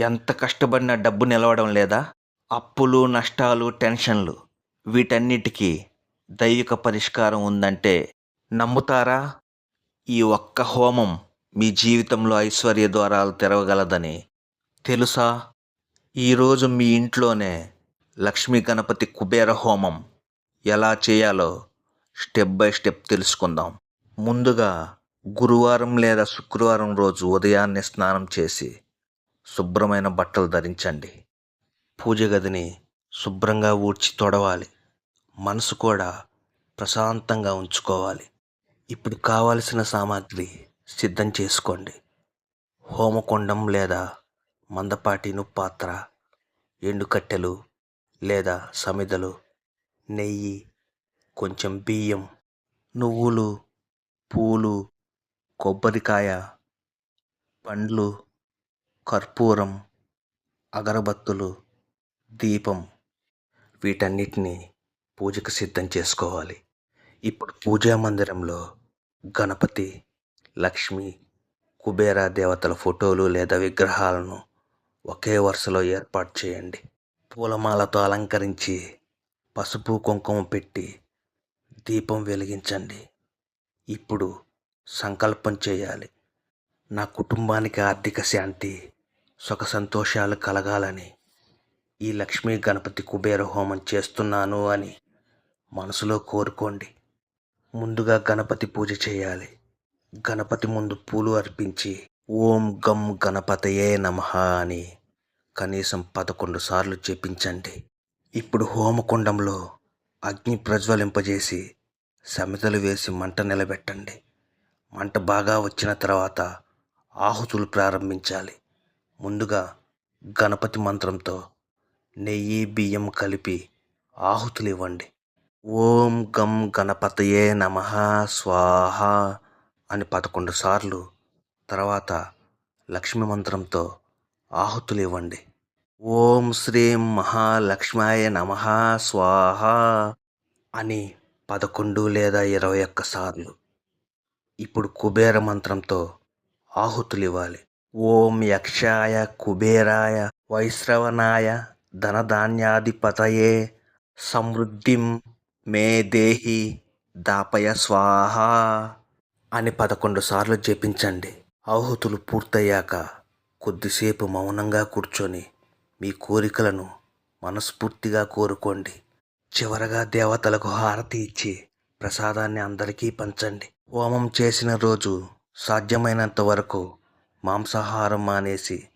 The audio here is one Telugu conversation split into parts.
ఎంత కష్టపడినా డబ్బు నిలవడం లేదా? అప్పులు నష్టాలు టెన్షన్లు వీటన్నిటికీ దైవిక పరిష్కారం ఉందంటే నమ్ముతారా? ఈ ఒక్క హోమం మీ జీవితంలో ఐశ్వర్య ద్వారాలు తెరవగలదని తెలుసా? ఈరోజు మీ ఇంట్లోనే లక్ష్మీ గణపతి కుబేర హోమం ఎలా చేయాలో స్టెప్ బై స్టెప్ తెలుసుకుందాం. ముందుగా గురువారం లేదా శుక్రవారం రోజు ఉదయాన్నే స్నానం చేసి శుభ్రమైన బట్టలు ధరించండి. పూజ గదిని శుభ్రంగా ఊడ్చి తొడవాలి. మనసు కూడా ప్రశాంతంగా ఉంచుకోవాలి. ఇప్పుడు కావలసిన సామాగ్రి సిద్ధం చేసుకోండి. హోమకొండం లేదా మందపాటిను పాత్ర ఎండుకట్టెలు లేదా సమిదలు నెయ్యి కొంచెం బియ్యం నువ్వులు పూలు కొబ్బరికాయ పండ్లు కర్పూరం అగరబత్తులు దీపం వీటన్నిటిని పూజకు సిద్ధం చేసుకోవాలి. ఇప్పుడు పూజా మందిరంలో గణపతి లక్ష్మి కుబేర దేవతల ఫోటోలు లేదా విగ్రహాలను ఒకే వరుసలో ఏర్పాటు చేయండి. పూలమాలతో అలంకరించి పసుపు కుంకుమ పెట్టి దీపం వెలిగించండి. ఇప్పుడు సంకల్పం చేయాలి. నా కుటుంబానికి ఆర్థిక శాంతి సుఖ సంతోషాలు కలగాలని ఈ లక్ష్మీ గణపతి కుబేర హోమం చేస్తున్నాను అని మనసులో కోరుకోండి. ముందుగా గణపతి పూజ చేయాలి. గణపతి ముందు పూలు అర్పించి ఓం గం గణపతయే నమ అని కనీసం పదకొండు సార్లు చెప్పించండి ఇప్పుడు హోమకుండంలో అగ్ని ప్రజ్వలింపజేసి సమితలు వేసి మంట నిలబెట్టండి. మంట బాగా వచ్చిన తర్వాత ఆహుతులు ప్రారంభించాలి. ముందుగా గణపతి మంత్రంతో నెయ్యి బియ్యం కలిపి ఆహుతులు ఇవ్వండి ఓం గం గణపతయే నమ స్వాహ అని పదకొండు సార్లు తర్వాత లక్ష్మి మంత్రంతో ఆహుతులు ఇవ్వండి ఓం శ్రీం మహాలక్ష్మాయ నమ స్వాహ అని పదకొండు లేదా ఇరవై ఒక్క సార్లు ఇప్పుడు కుబేర మంత్రంతో ఆహుతులు ఇవ్వాలి ఓం యక్షాయ కుబేరాయ వైశ్రవణాయ ధనధాన్యాధిపతయే. సమృద్ధిం మే దేహి దాపయ స్వాహ అని పదకొండు సార్లు జపించండి. ఆహుతులు పూర్తయ్యాక కొద్దిసేపు మౌనంగా కూర్చొని మీ కోరికలను మనస్ఫూర్తిగా కోరుకోండి. చివరగా దేవతలకు హారతి ఇచ్చి ప్రసాదాన్ని అందరికీ పంచండి. హోమం చేసిన రోజు సాధ్యమైనంత వరకు మాంసాహారం మానేసి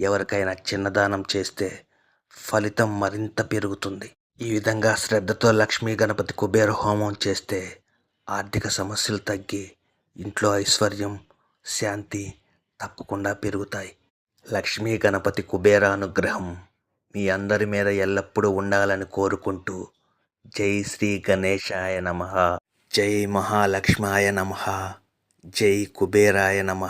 ఎవరికైనా చిన్నదానం చేస్తే ఫలితం మరింత పెరుగుతుంది. ఈ విధంగా శ్రద్ధతో లక్ష్మీ గణపతి కుబేర హోమం చేస్తే ఆర్థిక సమస్యలు తగ్గి ఇంట్లో ఐశ్వర్యం శాంతి తప్పకుండా పెరుగుతాయి. లక్ష్మీ గణపతి కుబేర అనుగ్రహం మీ అందరి మీద ఎల్లప్పుడూ ఉండాలని కోరుకుంటూ జై శ్రీ గణేశాయ నమ. జై మహాలక్ష్మాయ నమ. జై కుబేరాయ నమ.